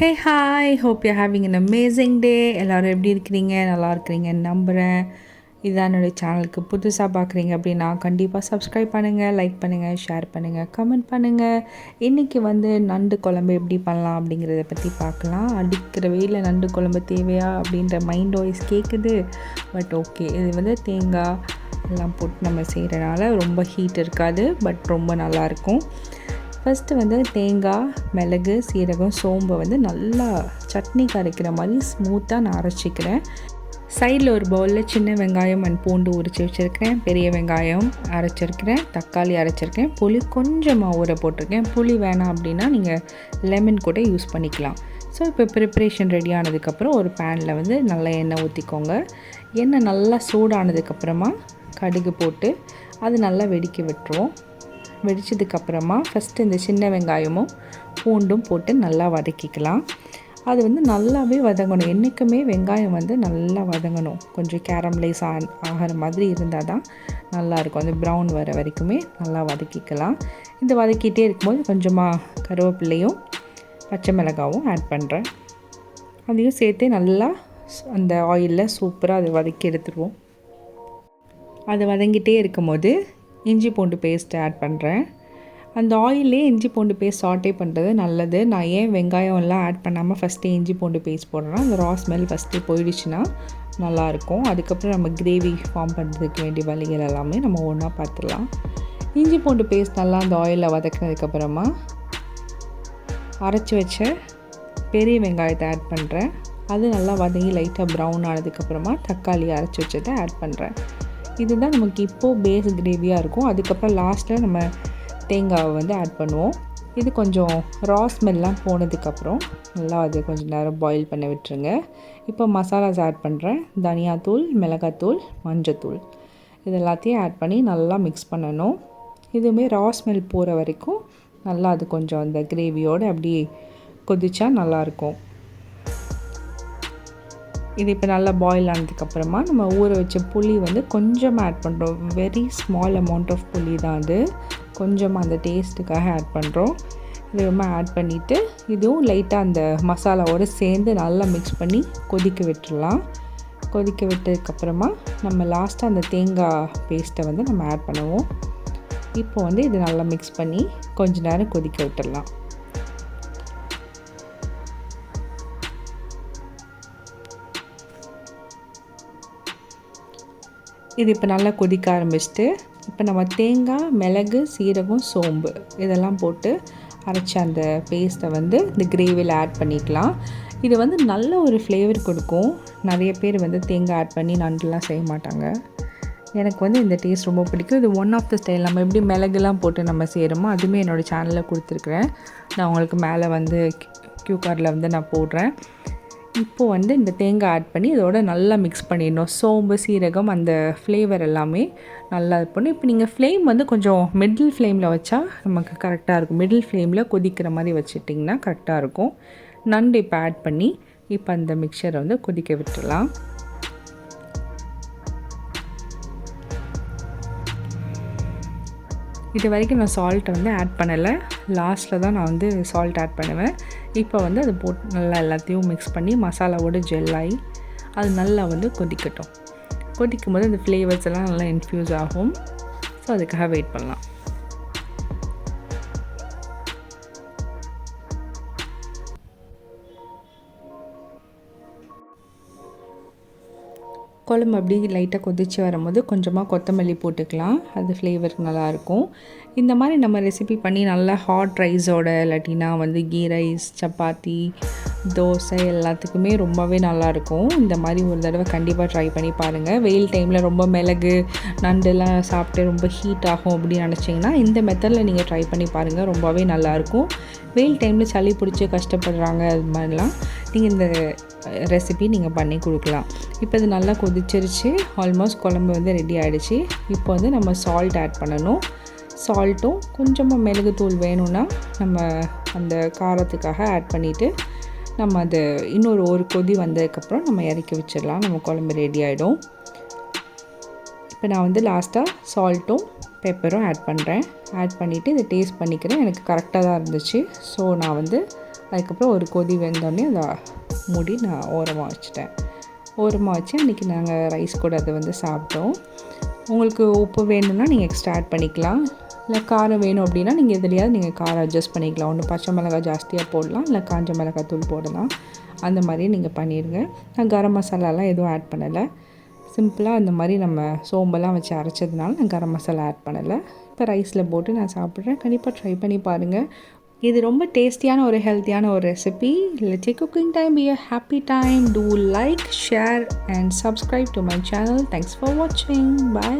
Hey hi hope you having an amazing day எல்லோரும் எப்படி இருக்கிறீங்க? நல்லா இருக்கிறீங்கன்னு நம்புகிறேன் இதுதான் என்னுடைய சேனலுக்கு புதுசாக பார்க்குறீங்க அப்படின்னா கண்டிப்பாக சப்ஸ்கிரைப் பண்ணுங்கள் லைக் பண்ணுங்கள் ஷேர் பண்ணுங்கள் கமெண்ட் பண்ணுங்கள் இன்றைக்கி வந்து நண்டு குழம்பு எப்படி பண்ணலாம் அப்படிங்கிறத பற்றி பார்க்கலாம். அடிக்கிற வெயிலில் நண்டு குழம்பு தேவையா அப்படின்ற மைண்ட் வாய்ஸ் கேட்குது பட் ஓகே இது வந்து தேங்காய் எல்லாம் போட்டு நம்ம செய்கிறனால ரொம்ப ஹீட் இருக்காது பட் ரொம்ப நல்லாயிருக்கும் ஃபஸ்ட்டு வந்து தேங்காய் மிளகு சீரகம் சோம்பை வந்து நல்லா சட்னி கரைக்கிற மாதிரி ஸ்மூத்தாக நான் அரைச்சிக்கிறேன். சைடில் ஒரு பவுலில் சின்ன வெங்காயம் அண்ட் பூண்டு உரித்து வச்சுருக்கிறேன் பெரிய வெங்காயம் அரைச்சிருக்கிறேன். தக்காளி அரைச்சிருக்கேன். புளி கொஞ்சமாக ஊற போட்டிருக்கேன். புளி வேணாம் அப்படின்னா நீங்கள் லெமன் கூட யூஸ் பண்ணிக்கலாம். ஸோ இப்போ ப்ரிப்ரேஷன் ரெடி ஆனதுக்கப்புறம் ஒரு பேனில் வந்து நல்லா எண்ணெய் ஊற்றிக்கோங்க எண்ணெய் நல்லா சூடானதுக்கப்புறமா கடுகு போட்டு அது நல்லா வெடிக்க விட்டுருவோம் வெடித்ததுக்கப்புறமா ஃபஸ்ட்டு இந்த சின்ன வெங்காயமும் பூண்டும் போட்டு நல்லா வதக்கிக்கலாம். அது வந்து நல்லாவே வதங்கணும். என்றைக்குமே வெங்காயம் வந்து நல்லா வதங்கணும். கொஞ்சம் கேரம்லைஸ் ஆ ஆகிற மாதிரி இருந்தால் தான் நல்லாயிருக்கும். அந்த ப்ரௌன் வர வரைக்குமே நல்லா வதக்கிக்கலாம். இந்த வதக்கிட்டே இருக்கும்போது கொஞ்சமாக கருவேப்பிள்ளையும் பச்சை மிளகாவும் ஆட் பண்ணுறேன் அதையும் சேர்த்து நல்லா அந்த ஆயிலில் சூப்பராக அதை வதக்கி எடுத்துருவோம். அது வதங்கிட்டே இருக்கும்போது இஞ்சி பூண்டு பேஸ்ட் ஆட் பண்ணுறேன் அந்த ஆயிலே இஞ்சி பூண்டு பேஸ்ட் சாட்டே பண்ணுறது நல்லது. நான் ஏன் வெங்காயம் எல்லாம் ஆட் பண்ணாமல் ஃபஸ்ட்டு இஞ்சி பூண்டு பேஸ்ட் போடுறேன்னா அந்த ரா ஸ்மெல் ஃபஸ்ட்டு போயிடுச்சுன்னா நல்லாயிருக்கும் அதுக்கப்புறம் நம்ம கிரேவி ஃபார்ம் பண்ணுறதுக்கு வேண்டிய வழிகள் எல்லாமே நம்ம ஒன்றா பார்த்துடலாம். இஞ்சி பூண்டு பேஸ்ட் நல்லா அந்த ஆயிலில் வதக்கினதுக்கப்புறமா அரைச்சி வச்ச பெரிய வெங்காயத்தை ஆட் பண்ணுறேன் அது நல்லா வதங்கி லைட்டாக ப்ரௌன் ஆனதுக்கப்புறமா தக்காளி அரைச்சி வச்சதை ஆட் பண்ணுறேன் இதுதான் நமக்கு இப்போது பேஸ் கிரேவியாக இருக்கும். அதுக்கப்புறம் லாஸ்ட்டில் நம்ம தேங்காவை வந்து ஆட் பண்ணுவோம். இது கொஞ்சம் ரா ஸ்மெல்லாம் போனதுக்கப்புறம் நல்லா அது கொஞ்சம் நேரம் பாயில் பண்ண விட்டுருங்க. இப்போ மசாலாஸ் ஆட் பண்ணுறேன் தனியாத்தூள் மிளகாத்தூள் மஞ்சத்தூள். இது எல்லாத்தையும் ஆட் பண்ணி நல்லா மிக்ஸ் பண்ணணும். இதுவுமே ரா ஸ்மெல் போகிற வரைக்கும் நல்லா அது கொஞ்சம் அந்த கிரேவியோடு அப்படியே கொதிச்சா நல்லாயிருக்கும் இது இப்போ நல்லா பாயில் ஆனதுக்கப்புறமா நம்ம ஊற வச்ச புளி வந்து கொஞ்சமாக ஆட் பண்ணுறோம் வெரி ஸ்மால் அமௌண்ட் ஆஃப் புளி தான் அது. கொஞ்சமாக அந்த டேஸ்ட்டுக்காக ஆட் பண்ணுறோம் இது ரொம்ப ஆட் பண்ணிவிட்டு இதுவும் லைட்டாக அந்த மசாலாவோடு சேர்ந்து நல்லா மிக்ஸ் பண்ணி கொதிக்க விட்டுடலாம். கொதிக்க விட்டதுக்கப்புறமா நம்ம லாஸ்ட்டாக அந்த தேங்காய் பேஸ்ட்டை வந்து நம்ம ஆட் பண்ணுவோம். இப்போ வந்து இது நல்லா மிக்ஸ் பண்ணி கொஞ்ச நேரம் கொதிக்க விட்டுடலாம். இது இப்போ நல்லா கொதிக்க ஆரம்பிச்சிட்டு இப்போ நம்ம தேங்காய் மிளகு சீரகம் சோம்பு இதெல்லாம் போட்டு அரைச்ச அந்த பேஸ்ட்டை வந்து இந்த கிரேவியில் ஆட் பண்ணிக்கலாம். இது வந்து நல்ல ஒரு ஃப்ளேவர் கொடுக்கும். நிறைய பேர் வந்து தேங்காய் ஆட் பண்ணி நண்டுலாம் செய்ய மாட்டாங்க. எனக்கு வந்து இந்த டேஸ்ட் ரொம்ப பிடிக்கும். இது ஒன் ஆஃப் த ஸ்டைல் நம்ம எப்படி மிளகுலாம் போட்டு நம்ம செய்கிறோமோ அதுவுமே என்னோடய சேனலில் கொடுத்துருக்குறேன். நான் உங்களுக்கு மேலே வந்து க்யூ கார்டில் வந்து நான் போடுறேன். இப்போது வந்து இந்த தேங்காய் ஆட் பண்ணி இதோட நல்லா மிக்ஸ் பண்ணிடணும். சோம்பு சீரகம் அந்த ஃப்ளேவர் எல்லாமே நல்லா இது பண்ணி இப்போ நீங்கள் ஃப்ளேம் வந்து கொஞ்சம் மிடில் ஃப்ளேமில் வச்சா நமக்கு கரெக்டாக இருக்கும். மிடில் ஃப்ளேமில் கொதிக்கிற மாதிரி வச்சுட்டிங்கன்னா கரெக்டாக இருக்கும். நண்டு இப்போ ஆட் பண்ணி இப்போ அந்த மிக்சரை வந்து கொதிக்க விட்டுடலாம். இது வரைக்கும் நான் சால்ட்டை வந்து ஆட் பண்ணலை. லாஸ்ட்டில் தான் நான் வந்து சால்ட் ஆட் பண்ணுவேன். இப்போ வந்து அது போட்டு நல்லா எல்லாத்தையும் மிக்ஸ் பண்ணி மசாலாவோடு ஜெல்லாகி அது நல்லா வந்து கொதிக்கட்டும். கொதிக்கும் போது அந்த ஃப்ளேவர்ஸ் எல்லாம் நல்லா இன்ஃப்யூஸ் ஆகும். ஸோ அதுக்காக வெயிட் பண்ணலாம். குழம்பு அப்படி லைட்டாக கொதித்து வரும்போது கொஞ்சமாக கொத்தமல்லி போட்டுக்கலாம். அது ஃப்ளேவருக்கு நல்லாயிருக்கும். இந்த மாதிரி நம்ம ரெசிபி பண்ணி நல்லா ஹாட் ரைஸோட இல்லாட்டினா வந்து கீ ரைஸ் சப்பாத்தி தோசை எல்லாத்துக்குமே ரொம்பவே நல்லாயிருக்கும். இந்த மாதிரி ஒரு தடவை கண்டிப்பாக ட்ரை பண்ணி பாருங்கள் வெயில் டைமில் ரொம்ப மிளகு நண்டுலாம் சாப்பிட்டு ரொம்ப ஹீட் ஆகும் அப்படின்னு நினச்சிங்கன்னா இந்த மெத்தடில் நீங்கள் ட்ரை பண்ணி பாருங்கள் ரொம்பவே நல்லாயிருக்கும். வெயில் டைமில் சளி பிடிச்சி கஷ்டப்படுறாங்க அது மாதிரிலாம். நீங்கள் இந்த ரெசிபி நீங்கள் பண்ணி கொடுக்கலாம். இப்போ இது நல்லா கொதிச்சிருச்சு. ஆல்மோஸ்ட் குழம்பு வந்து ரெடி ஆகிடுச்சு இப்போ வந்து நம்ம சால்ட் ஆட் பண்ணணும். சால்ட்டும் கொஞ்சமாக மிளகுத்தூள் வேணும்னா நம்ம அந்த காரத்துக்காக ஆட் பண்ணிவிட்டு நம்ம அது இன்னொரு ஒரு கொதி வந்ததுக்கப்புறம் நம்ம இறக்கி வச்சிடலாம். நம்ம குழம்பு ரெடி ஆகிடும் இப்போ நான் வந்து லாஸ்ட்டாக சால்ட்டும் பெப்பரும் ஆட் பண்ணுறேன் ஆட் பண்ணிவிட்டு இதை டேஸ்ட் பண்ணிக்கிறேன். எனக்கு கரெக்டாக தான் இருந்துச்சு. ஸோ நான் வந்து அதுக்கப்புறம் ஒரு கொதி வெந்தோடனே அதை மூடி நான் ஓரமாக வச்சுட்டேன். ஓரமாக வச்சு அன்றைக்கி நாங்கள் ரைஸ் கூட அதை வந்து சாப்பிட்டோம். உங்களுக்கு உப்பு வேணும்னா நீங்கள் எக்ஸ்ட்ரா ஆட் பண்ணிக்கலாம். இல்லை காரம் வேணும் அப்படின்னா நீங்கள் எதுலையாவது நீங்கள் காரம் அட்ஜஸ்ட் பண்ணிக்கலாம். ஒன்று பச்சை மிளகாய் ஜாஸ்தியாக போடலாம் இல்லை காஞ்ச மிளகாய் தூள் போடலாம். அந்த மாதிரி நீங்கள் பண்ணிடுங்க நான் கரம் மசாலாலாம் எதுவும் ஆட் பண்ணலை. சிம்பிளாக அந்த மாதிரி நம்ம சோம்பெல்லாம் வச்சு அரைச்சதுனால நான் கரம் மசாலா ஆட் பண்ணலை. இப்போ ரைஸில் போட்டு நான் சாப்பிட்றேன். கண்டிப்பாக ட்ரை பண்ணி பாருங்கள் இது ரொம்ப டேஸ்டியான ஒரு ஹெல்த்தியான ஒரு recipe let's cooking time be a happy time to like share and subscribe to my channel thanks for வாட்சிங் பை